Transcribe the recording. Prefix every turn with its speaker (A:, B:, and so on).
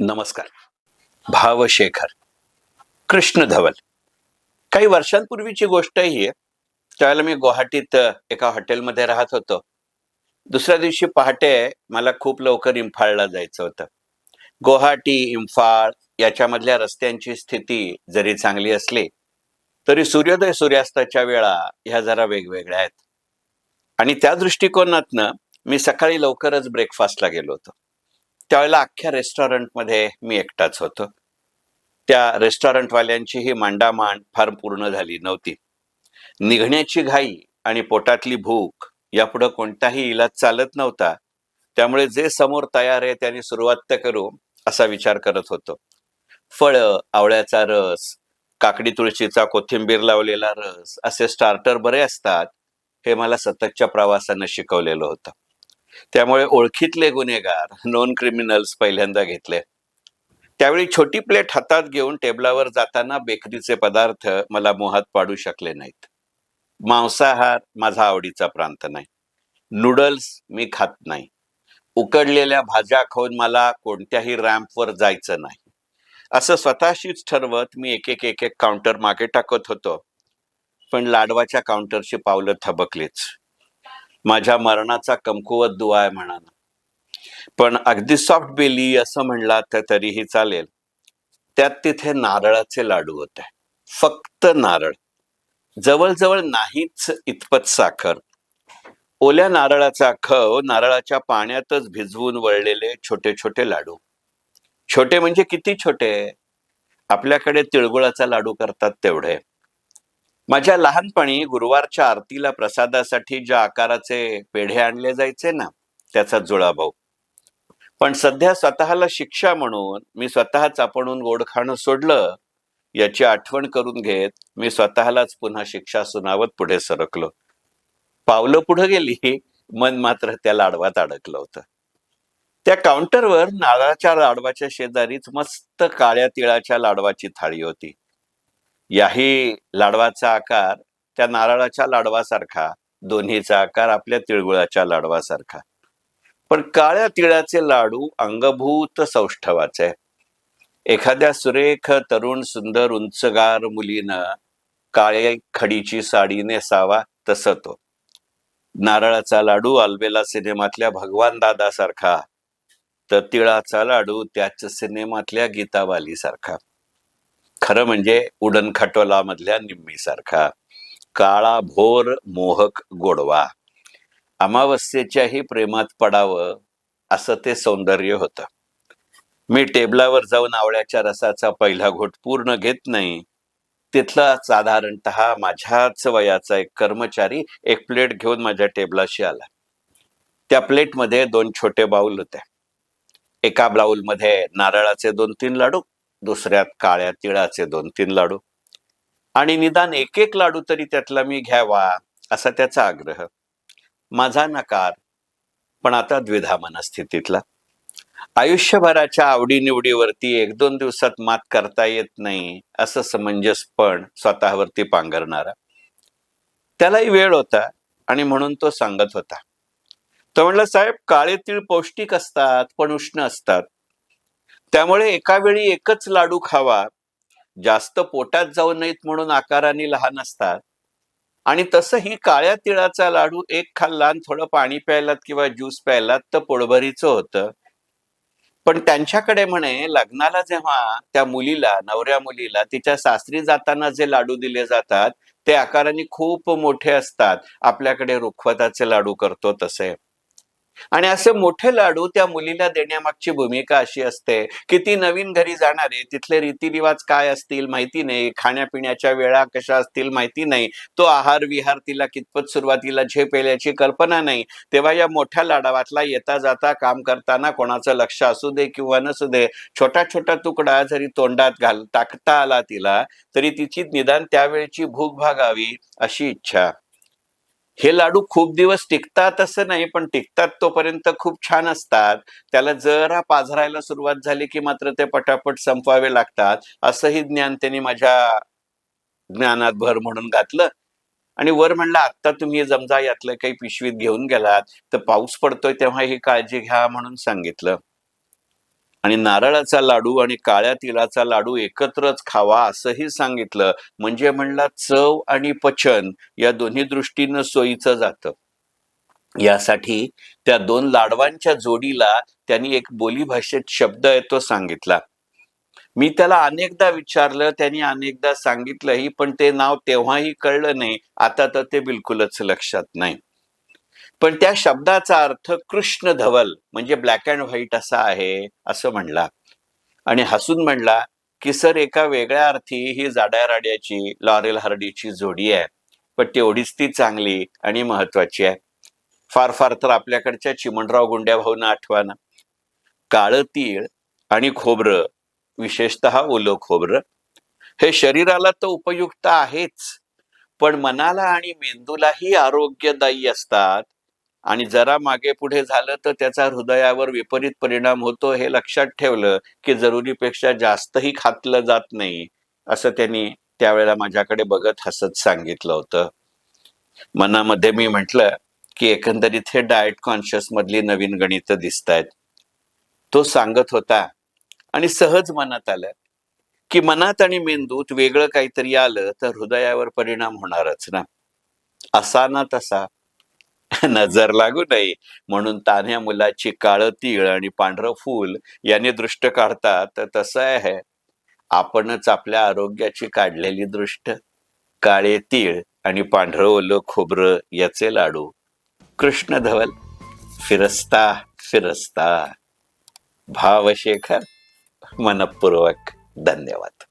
A: नमस्कार. भावशेखर कृष्ण धवल. काही वर्षांपूर्वीची गोष्ट ही आहे. त्यावेळेला मी गुवाहाटीत एका हॉटेलमध्ये राहत होतो. दुसऱ्या दिवशी पहाटे मला खूप लवकर इम्फाळला जायचं होतं. गुवाहाटी इम्फाळ याच्यामधल्या रस्त्यांची स्थिती जरी चांगली असली तरी सूर्योदय सूर्यास्ताच्या वेळा ह्या जरा वेगवेगळ्या आहेत. आणि त्या दृष्टिकोनातनं मी सकाळी लवकरच ब्रेकफास्टला गेलो होतो. त्यावेळेला अख्ख्या रेस्टॉरंटमध्ये मी एकटाच होतो. त्या रेस्टॉरंटवाल्यांची ही मांडामांड फार पूर्ण झाली नव्हती. निघण्याची घाई आणि पोटातली भूक यापुढं कोणताही इलाज चालत नव्हता. त्यामुळे जे समोर तयार आहे त्याने सुरुवात तर करू असा विचार करत होतो. फळं आवळ्याचा रस काकडी तुळशीचा कोथिंबीर लावलेला रस असे स्टार्टर बरे असतात हे मला सततच्या प्रवासानं शिकवलेलं होतं. त्यामुळे ओळखीतले गुन्हेगार नॉन क्रिमिनल्स पहिल्यांदा घेतले. त्यावेळी छोटी प्लेट हातात घेऊन टेबलावर जाताना बेकरीचे पदार्थ मला मोहात पाडू शकले नाहीत. मांसाहार माझा आवडीचा प्रांत नाही. नूडल्स मी खात नाही. उकडलेल्या भाज्या खाऊन मला कोणत्याही रॅम्पवर जायचं नाही. असं स्वतःशीच ठरवत मी एक एक एक एक काउंटर मागे टाकत होतो. पण लाडवाच्या काउंटरची पावलं थबकलीच. माझ्या मरणाचा कमकुवत दुआ आहे म्हणा पण अगदी सॉफ्ट बेली असं म्हणला तर तरीही चालेल. त्यात तिथे नारळाचे लाडू होते. फक्त नारळ. जवळजवळ नाहीच इतपत साखर. ओल्या नारळाचा खव नारळाच्या पाण्यातच भिजवून वळलेले छोटे छोटे लाडू. छोटे म्हणजे किती छोटे? आपल्याकडे तिळगुळाचा लाडू करतात तेवढे. माझ्या लहानपणी गुरुवारच्या आरतीला प्रसादासाठी ज्या आकाराचे पेढे आणले जायचे ना त्याचा जुळा भाऊ. पण सध्या स्वतःला शिक्षा म्हणून मी स्वतःच आपणून गोड खाणं सोडलं याची आठवण करून घेत मी स्वतःलाच पुन्हा शिक्षा सुनावत पुढे सरकलो. पावलं पुढे गेली मन मात्र त्या लाडवात अडकलं होतं. त्या काउंटरवर नारळाच्या लाडवाच्या शेजारीच मस्त काळ्या तिळाच्या लाडवाची थाळी होती. याही लाडवाचा आकार त्या नारळाच्या लाडवासारखा दोन्हीचा आकार आपल्या तिळगुळाच्या लाडवासारखा. पण काळ्या तिळाचे लाडू अंगभूत सौष्ठवाचे. एखाद्या सुरेख तरुण सुंदर उंचगार मुलीनं काळ्या खडीची साडी नेसावा तसं तो. नारळाचा लाडू आल्बेला सिनेमातल्या भगवान दादासारखा तर तिळाचा लाडू त्याच सिनेमातल्या गीताबाली सारखा खरं म्हणजे उडन खटोलामधल्या निम्मीसारखा. काळा भोर मोहक गोडवा. अमावस्येच्याही प्रेमात पडावं असं ते सौंदर्य होतं. मी टेबलावर जाऊन आवळ्याच्या रसाचा पहिला घोट पूर्ण घेत नाही. तिथला साधारणत माझ्याच वयाचा एक कर्मचारी एक प्लेट घेऊन माझ्या टेबलाशी आला. त्या प्लेटमध्ये दोन छोटे बाऊल होते. एका बाऊलमध्ये नारळाचे दोन तीन लाडू दुसऱ्यात काळ्या तिळाचे दोन तीन लाडू. आणि निदान एक एक लाडू तरी त्यातला मी घ्यावा असा त्याचा आग्रह. माझा नकार पण आता द्विधा मनस्थितीतला. आयुष्यभराच्या आवडीनिवडीवरती एक दोन दिवसात मात करता येत नाही असं समंजसपण स्वतःवरती पांघरणारा. त्यालाही वेळ होता आणि म्हणून तो सांगत होता. तो म्हणला साहेब काळे तीळ पौष्टिक असतात पण उष्ण असतात. त्यामुळे एका वेळी एकच लाडू खावा. जास्त पोटात जाऊ नयेत म्हणून आकाराने लहान असतात. आणि तसंही काळ्या तिळाचा लाडू एक खाल्ला आणि थोडं पाणी प्यायलात किंवा ज्यूस प्यायलात तर पोटभरीचं होतं. पण त्यांच्याकडे म्हणे लग्नाला जेव्हा त्या मुलीला नवऱ्या मुलीला तिच्या सासरी जाताना जे लाडू दिले जातात ते आकाराने खूप मोठे असतात. आपल्याकडे रुखवताचे लाडू करतो तसे. आणि असे मोठे लाडू त्या मुलीला देण्यामागची भूमिका अशी असते की ती नवीन घरी जाणार आहे. तिथले रीतिरिवाज काय असतील माहिती नाही. खाण्यापिण्याच्या वेळा कशा असतील माहिती नाही. तो आहार विहार तिला कितपत सुरुवातीला झेप येण्याची कल्पना नाही. तेव्हा या मोठ्या लाडावातला येता जाता काम करताना कोणाचं लक्ष असू दे किंवा नसू दे छोटा छोटा तुकडा जरी तोंडात घाल टाकता आला तिला तरी तिची निदान त्यावेळची भूक भागावी अशी इच्छा. हे लाडू खूप दिवस टिकतात असं नाही पण टिकतात तोपर्यंत खूप छान असतात. त्याला जरा पाझरायला सुरुवात झाली की मात्र ते पटापट संपवावे लागतात असंही ज्ञान त्यांनी माझ्या ज्ञानात भर म्हणून घातलं. आणि वर म्हणलं आत्ता तुम्ही जमजा यातलं काही पिशवीत घेऊन गेलात तर पाऊस पडतोय तेव्हा ही काळजी घ्या म्हणून सांगितलं. आणि नारळाचा लाडू आणि काळ्या तिळाचा लाडू एकत्रच खावा असंही सांगितलं. म्हणजे म्हणला चव आणि पचन या दोन्ही दृष्टीनं सोयीचं जातं. यासाठी त्या दोन लाडवांच्या जोडीला त्यांनी एक बोलीभाषेत शब्द आहे तो सांगितला. मी त्याला अनेकदा विचारलं त्यांनी अनेकदा सांगितलंही पण ते नाव तेव्हाही कळलं नाही. आता तर ते बिलकुलच लक्षात नाही. पण त्या शब्दाचा अर्थ कृष्ण धवल म्हणजे ब्लॅक अँड व्हाईट असा आहे असं म्हणला. आणि हसून म्हणला की सर एका वेगळ्या अर्थी ही जाड्या राड्याची लॉरेल हार्डीची जोडी आहे. पण तेवढीच ती चांगली आणि महत्वाची आहे. फार फार तर आपल्याकडच्या चिमणराव गुंड्या भाऊना आठवाना काळं तीळ आणि खोबरं विशेषतः ओलं खोबरं. हे शरीराला तर उपयुक्त आहेच पण मनाला आणि मेंदूलाही आरोग्यदायी असतात आणि जरा मागे पुढे झालं तर त्याचा हृदयावर विपरीत परिणाम होतो हे लक्षात ठेवलं की जरुरीपेक्षा जास्तही खातलं जात नाही असं त्यांनी त्यावेळेला माझ्याकडे बघत हसत सांगितलं होतं. मनामध्ये मी म्हटलं की एकंदरीत हे डाएट कॉन्शियस मधली नवीन गणित दिसत आहेत तो सांगत होता आणि सहज मनात आलं की मनात आणि मेंदूत वेगळं काहीतरी आलं तर हृदयावर परिणाम होणारच ना. असा ना तसा नजर लागू नये. म्हणून तान्ह्या मुलाची काळं तीळ आणि पांढरं फूल याने दृष्ट काढतात. तर तसं आहे. आपणच आपल्या आरोग्याची काढलेली दृष्ट काळे तीळ आणि पांढरं ओलं खोबरं याचे लाडू. कृष्ण धवल फिरस्ता फिरस्ता. भावशेखर मनपूर्वक धन्यवाद.